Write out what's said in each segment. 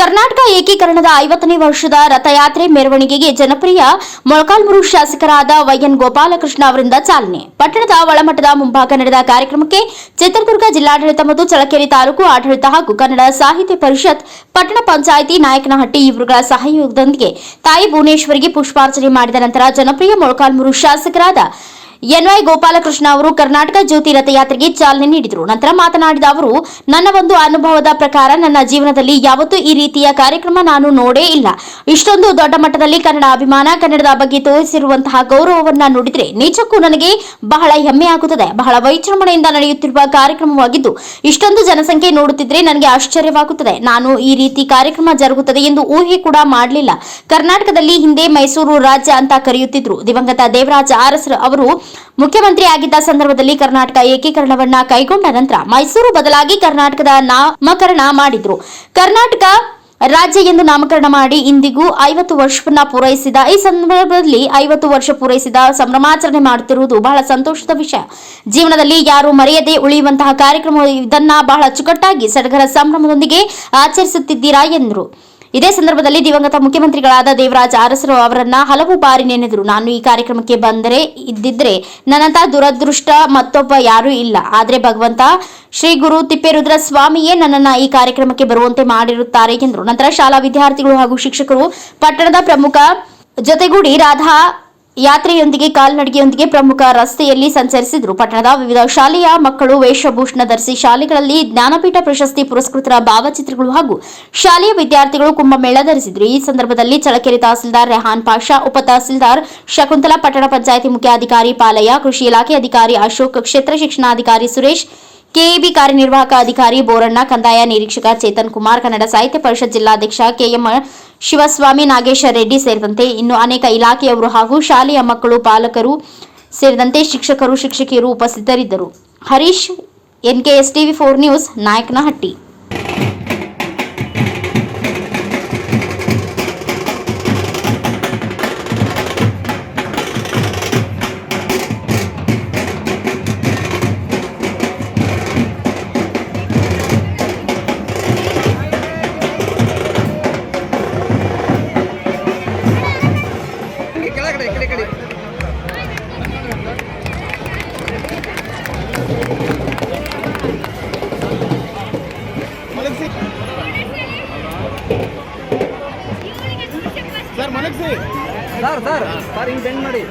ಕರ್ನಾಟಕ ಏಕೀಕರಣದ ಐವತ್ತನೇ ವರ್ಷದ ರಥಯಾತ್ರೆ ಮೆರವಣಿಗೆಗೆ ಜನಪ್ರಿಯ ಮೊಳಕಾಲ್ಮೂರು ಶಾಸಕರಾದ ವೈಎನ್ ಗೋಪಾಲಕೃಷ್ಣ ಅವರಿಂದ ಚಾಲನೆ. ಪಟ್ಟಣದ ಒಳಮಠದ ಮುಂಭಾಗ ನಡೆದ ಕಾರ್ಯಕ್ರಮಕ್ಕೆ ಚಿತ್ರದುರ್ಗ ಜಿಲ್ಲಾಡಳಿತ ಮತ್ತು ಚಳಕೆರೆ ತಾಲೂಕು ಆಡಳಿತ ಹಾಗೂ ಕನ್ನಡ ಸಾಹಿತ್ಯ ಪರಿಷತ್, ಪಟ್ಟಣ ಪಂಚಾಯಿತಿ ನಾಯಕನಹಟ್ಟಿ ಇವರುಗಳ ಸಹಯೋಗದೊಂದಿಗೆ ತಾಯಿ ಭುವನೇಶ್ವರಿಗೆ ಪುಷ್ಪಾರ್ಚನೆ ಮಾಡಿದ ನಂತರ ಜನಪ್ರಿಯ ಮೊಳಕಾಲ್ಮೂರು ಶಾಸಕರಾದ ಎನ್ವೈ ಗೋಪಾಲಕೃಷ್ಣ ಅವರು ಕರ್ನಾಟಕ ಜ್ಯೋತಿ ರಥಯಾತ್ರೆಗೆ ಚಾಲನೆ ನೀಡಿದರು. ನಂತರ ಮಾತನಾಡಿದ ಅವರು, ನನ್ನ ಒಂದು ಅನುಭವದ ಪ್ರಕಾರ ನನ್ನ ಜೀವನದಲ್ಲಿ ಯಾವತ್ತೂ ಈ ರೀತಿಯ ಕಾರ್ಯಕ್ರಮ ನಾನು ನೋಡೇ ಇಲ್ಲ. ಇಷ್ಟೊಂದು ದೊಡ್ಡ ಮಟ್ಟದಲ್ಲಿ ಕನ್ನಡ ಅಭಿಮಾನ, ಕನ್ನಡದ ಬಗ್ಗೆ ತೋರಿಸಿರುವಂತಹ ಗೌರವವನ್ನು ನೋಡಿದರೆ ನಿಜಕ್ಕೂ ನನಗೆ ಬಹಳ ಹೆಮ್ಮೆ ಆಗುತ್ತದೆ. ಬಹಳ ವೈಜೃಂಭಣೆಯಿಂದ ನಡೆಯುತ್ತಿರುವ ಕಾರ್ಯಕ್ರಮವಾಗಿದ್ದು, ಇಷ್ಟೊಂದು ಜನಸಂಖ್ಯೆ ನೋಡುತ್ತಿದ್ರೆ ನನಗೆ ಆಶ್ಚರ್ಯವಾಗುತ್ತದೆ. ನಾನು ಈ ರೀತಿ ಕಾರ್ಯಕ್ರಮ ಜರುಗುತ್ತದೆ ಎಂದು ಊಹೆ ಕೂಡ ಮಾಡಲಿಲ್ಲ. ಕರ್ನಾಟಕದಲ್ಲಿ ಹಿಂದೆ ಮೈಸೂರು ರಾಜ್ಯ ಅಂತ ಕರೆಯುತ್ತಿದ್ರು. ದಿವಂಗತ ದೇವರಾಜ ಅರಸರು ಅವರು ಮುಖ್ಯಮಂತ್ರಿ ಆಗಿದ್ದ ಸಂದರ್ಭದಲ್ಲಿ ಕರ್ನಾಟಕ ಏಕೀಕರಣವನ್ನ ಕೈಗೊಂಡ ನಂತರ ಮೈಸೂರು ಬದಲಾಗಿ ಕರ್ನಾಟಕದ ನಾಮಕರಣ ಮಾಡಿದ್ರು. ಕರ್ನಾಟಕ ರಾಜ್ಯ ಎಂದು ನಾಮಕರಣ ಮಾಡಿ ಇಂದಿಗೂ ಐವತ್ತು ವರ್ಷವನ್ನ ಪೂರೈಸಿದ, ಈ ಸಂದರ್ಭದಲ್ಲಿ ಐವತ್ತು ವರ್ಷ ಪೂರೈಸಿದ ಸಂಭ್ರಮಾಚರಣೆ ಮಾಡುತ್ತಿರುವುದು ಬಹಳ ಸಂತೋಷದ ವಿಷಯ. ಜೀವನದಲ್ಲಿ ಯಾರು ಮರೆಯದೆ ಉಳಿಯುವಂತಹ ಕಾರ್ಯಕ್ರಮ ಇದನ್ನ ಬಹಳ ಅಚ್ಚುಕಟ್ಟಾಗಿ ಸಡಗರ ಸಂಭ್ರಮದೊಂದಿಗೆ ಆಚರಿಸುತ್ತಿದ್ದೀರಾ ಎಂದರು. ಇದೇ ಸಂದರ್ಭದಲ್ಲಿ ದಿವಂಗತ ಮುಖ್ಯಮಂತ್ರಿಗಳಾದ ದೇವರಾಜ ಅರಸರು ಅವರನ್ನ ಹಲವು ಬಾರಿ ನೆನೆದರು. ನಾನು ಈ ಕಾರ್ಯಕ್ರಮಕ್ಕೆ ಬಂದರೆ ಇದ್ದಿದ್ರೆ ನನ್ನಂತ ದುರದೃಷ್ಟ ಮತ್ತೊಬ್ಬ ಯಾರೂ ಇಲ್ಲ. ಆದರೆ ಭಗವಂತ, ಶ್ರೀ ಗುರು ತಿಪ್ಪೇರುದ್ರ ಸ್ವಾಮಿಯೇ ನನ್ನನ್ನ ಈ ಕಾರ್ಯಕ್ರಮಕ್ಕೆ ಬರುವಂತೆ ಮಾಡಿರುತ್ತಾರೆ ಎಂದರು. ನಂತರ ಶಾಲಾ ವಿದ್ಯಾರ್ಥಿಗಳು ಹಾಗೂ ಶಿಕ್ಷಕರು ಪಟ್ಟಣದ ಪ್ರಮುಖ ಜೊತೆಗೂಡಿ ರಾಧಾ ಯಾತ್ರೆಯೊಂದಿಗೆ, ಕಾಲ್ನಡಿಗೆಯೊಂದಿಗೆ ಪ್ರಮುಖ ರಸ್ತೆಯಲ್ಲಿ ಸಂಚರಿಸಿದ್ರು. ಪಟ್ಟಣದ ವಿವಿಧ ಶಾಲೆಯ ಮಕ್ಕಳು ವೇಷಭೂಷಣ ಧರಿಸಿ ಶಾಲೆಗಳಲ್ಲಿ ಜ್ಞಾನಪೀಠ ಪ್ರಶಸ್ತಿ ಪುರಸ್ಕೃತರ ಭಾವಚಿತ್ರಗಳು ಹಾಗೂ ಶಾಲೆಯ ವಿದ್ಯಾರ್ಥಿಗಳು ಕುಂಭಮೇಳ ಧರಿಸಿದ್ರು. ಈ ಸಂದರ್ಭದಲ್ಲಿ ಚಳಕೆರೆ ತಹಸೀಲ್ದಾರ್ ರೆಹಾನ್ ಪಾಷಾ, ಉಪ ತಹಸೀಲ್ದಾರ್ ಶಕುಂತಲಾ, ಪಟ್ಟಣ ಪಂಚಾಯಿತಿ ಮುಖ್ಯಾಧಿಕಾರಿ ಪಾಲಯ್ಯ, ಕೃಷಿ ಇಲಾಖೆ ಅಧಿಕಾರಿ ಅಶೋಕ್, ಕ್ಷೇತ್ರ ಶಿಕ್ಷಣಾಧಿಕಾರಿ ಸುರೇಶ್, ಕೆಇಬಿ ಕಾರ್ಯನಿರ್ವಾಹಕ ಅಧಿಕಾರಿ ಬೋರಣ್ಣ, ಕಂದಾಯ ನಿರೀಕ್ಷಕ ಚೇತನ್ ಕುಮಾರ್, ಕನ್ನಡ ಸಾಹಿತ್ಯ ಪರಿಷತ್ ಜಿಲ್ಲಾಧ್ಯಕ್ಷ ಕೆಎಂ ಶಿವಸ್ವಾಮಿ ನಾಗೇಶ ರೆಡ್ಡಿ ಸೇರಿದಂತೆ ಇನ್ನು ಅನೇಕ ಇಲಾಖೆಯವರು ಹಾಗೂ ಶಾಲೆಯ ಮಕ್ಕಳು, ಪಾಲಕರು ಸೇರಿದಂತೆ ಶಿಕ್ಷಕರು, ಶಿಕ್ಷಕಿಯರು ಉಪಸ್ಥಿತರಿದ್ದರು. Harish NKS TV four news, Nayakanahatti. Sir sir. Sir ಹಿಂಗೆ ಬೆಂಡ್ ಮಾಡಿ.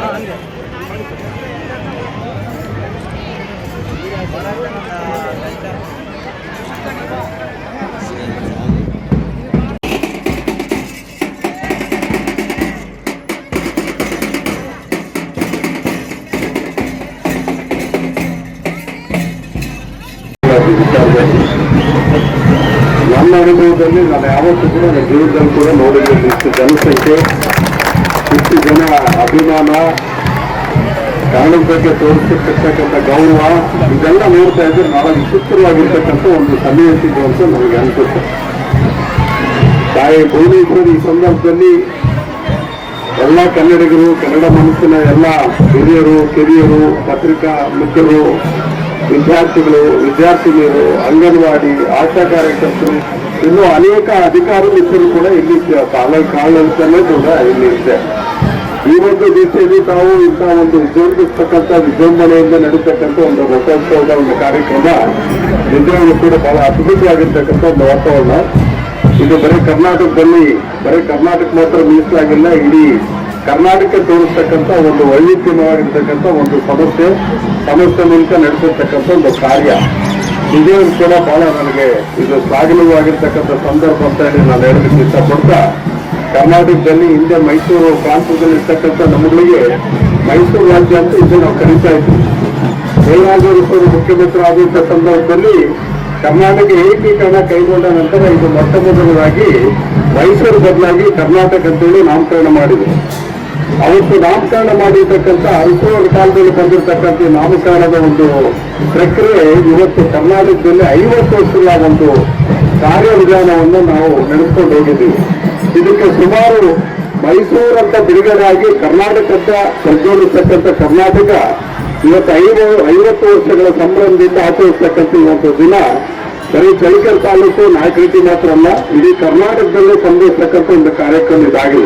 ಹಾಂ ಹಂಗೆ. ಅನುಭವದಲ್ಲಿ ನಾನು ಯಾವತ್ತೂ ಕೂಡ ನನ್ನ ಜೀವನದಲ್ಲಿ ಕೂಡ ನೋಡಿದ್ದೀನಿ. ಇಷ್ಟು ಜನಸಂಖ್ಯೆ, ಇಷ್ಟು ಜನ ಅಭಿಮಾನ ಬಗ್ಗೆ ತೋರಿಸಿರ್ತಕ್ಕಂಥ ಗೌರವ, ಇದೆಲ್ಲ ನೋಡ್ತಾ ಇದ್ರೆ ನಾವು ವಿಚಿತ್ರವಾಗಿರ್ತಕ್ಕಂಥ ಒಂದು ಸನ್ನಿವೇಶ ಇದೆ ಅಂತ ನನಗೆ ಅನಿಸುತ್ತೆ. ತಾಯಿ ಭುವನೇಶ್ವರಿ ಈ ಸಂದರ್ಭದಲ್ಲಿ ಎಲ್ಲ ಕನ್ನಡಿಗರು, ಕನ್ನಡ ಮನಸ್ಸಿನ ಎಲ್ಲ ಹಿರಿಯರು, ಕಿರಿಯರು, ಪತ್ರಿಕಾ ಮಿತ್ರರು, ವಿದ್ಯಾರ್ಥಿಗಳು, ವಿದ್ಯಾರ್ಥಿನಿಯರು, ಅಂಗನವಾಡಿ, ಆಶಾ ಕಾರ್ಯಕರ್ತರು ಇನ್ನು ಅನೇಕ ಅಧಿಕಾರಿ ಮಿತ್ರರು ಕೂಡ ಇಲ್ಲಿ ಕಾಲ ಕಾಲಂತಲೇ ಕೂಡ ಇಲ್ಲಿ ಇದೆ ಈ ಒಂದು ದಿವಸದಲ್ಲಿ ತಾವು ಇಂಥ ಒಂದು ವಿಜೃಂಭಿಸ್ತಕ್ಕಂಥ ವಿಜೃಂಭಣೆಯಿಂದ ನಡೀತಕ್ಕಂಥ ಒಂದು ರಥೋತ್ಸವದ ಒಂದು ಕಾರ್ಯಕ್ರಮ ನಿಜವಾಗ್ಲೂ ಕೂಡ ಬಹಳ ಅದ್ಭುತವಾಗಿರ್ತಕ್ಕಂಥ ಒಂದು ವಾತಾವರಣ. ಇದು ಬರೀ ಕರ್ನಾಟಕದಲ್ಲಿ, ಬರೀ ಕರ್ನಾಟಕ ಮಾತ್ರ ಮೀಸಲಾಗಿಲ್ಲ ಇಡೀ ಕರ್ನಾಟಕ ತೋರಿಸ್ತಕ್ಕಂಥ ಒಂದು ವೈವಿಧ್ಯಮಯವಾಗಿರ್ತಕ್ಕಂಥ ಒಂದು ಸಮಸ್ಯೆ ಸಮಸ್ಯೆ ಮೂಲಕ ನಡೆಸಿರ್ತಕ್ಕಂಥ ಒಂದು ಕಾರ್ಯ. ಇದೇ ಕೂಡ ಬಹಳ ನನಗೆ ಇದು ಶ್ಲಾಘನೀಯವಾಗಿರ್ತಕ್ಕಂಥ ಸಂದರ್ಭ ಅಂತ ಹೇಳಿ ನಾನು ಹೇಳಲಿಕ್ಕೆ ಇಷ್ಟಪಡ್ತಾ, ಕರ್ನಾಟಕದಲ್ಲಿ ಹಿಂದೆ ಮೈಸೂರು ಪ್ರಾಂತದಲ್ಲಿ ಇರ್ತಕ್ಕಂಥ ನಮ್ಮಗಳಿಗೆ ಮೈಸೂರು ರಾಜ್ಯ ಅಂತ ಇದು ನಾವು ಕರೀತಾ ಇದ್ವಿ. ದೇವರಾಜರು ಮುಖ್ಯಮಂತ್ರಿ ಆದಂಥ ಸಂದರ್ಭದಲ್ಲಿ ಕರ್ನಾಟಕ ಏಕೀಕರಣ ಕೈಗೊಂಡ ನಂತರ ಇದು ಮೊಟ್ಟ ಮೊದಲದಾಗಿ ಮೈಸೂರು ಬದಲಾಗಿ ಕರ್ನಾಟಕ ಅಂತೇಳಿ ನಾಮಕರಣ ಮಾಡಿದ್ರು. ಅವತ್ತು ನಾಮಕರಣ ಮಾಡಿರ್ತಕ್ಕಂಥ ಅಲ್ಪವರ ಕಾಲದಲ್ಲಿ ಬಂದಿರತಕ್ಕಂಥ ನಾಮಕರಣದ ಒಂದು ಪ್ರಕ್ರಿಯೆ ಇವತ್ತು ಕರ್ನಾಟಕದಲ್ಲಿ ಐವತ್ತು ವರ್ಷಗಳ ಒಂದು ಕಾರ್ಯವಿಧಾನವನ್ನು ನಾವು ನಡೆಸ್ಕೊಂಡು ಹೋಗಿದ್ದೀವಿ ಇದಕ್ಕೆ ಸುಮಾರು ಮೈಸೂರು ಅಂತ ಆಗಿ ಕರ್ನಾಟಕದ ಪ್ರಜ್ವಲಿಸ್ತಕ್ಕಂಥ ಕರ್ನಾಟಕ ಇವತ್ತು ಐದು, ಐವತ್ತು ವರ್ಷಗಳ ಸಂಭ್ರಮದಿಂದ ಆಚರಿಸ್ತಕ್ಕಂಥ ಇವತ್ತು ದಿನ ಬರೀ ಚಳಿಕರ್ ತಾಲೂಕು ನಾಯಕರೆಡ್ಡಿ ಮಾತ್ರ ಅಲ್ಲ, ಇಡೀ ಕರ್ನಾಟಕದಲ್ಲೇ ಸಂಭವಿಸ್ತಕ್ಕಂಥ ಒಂದು ಕಾರ್ಯಕ್ರಮ ಇದಾಗಿದೆ.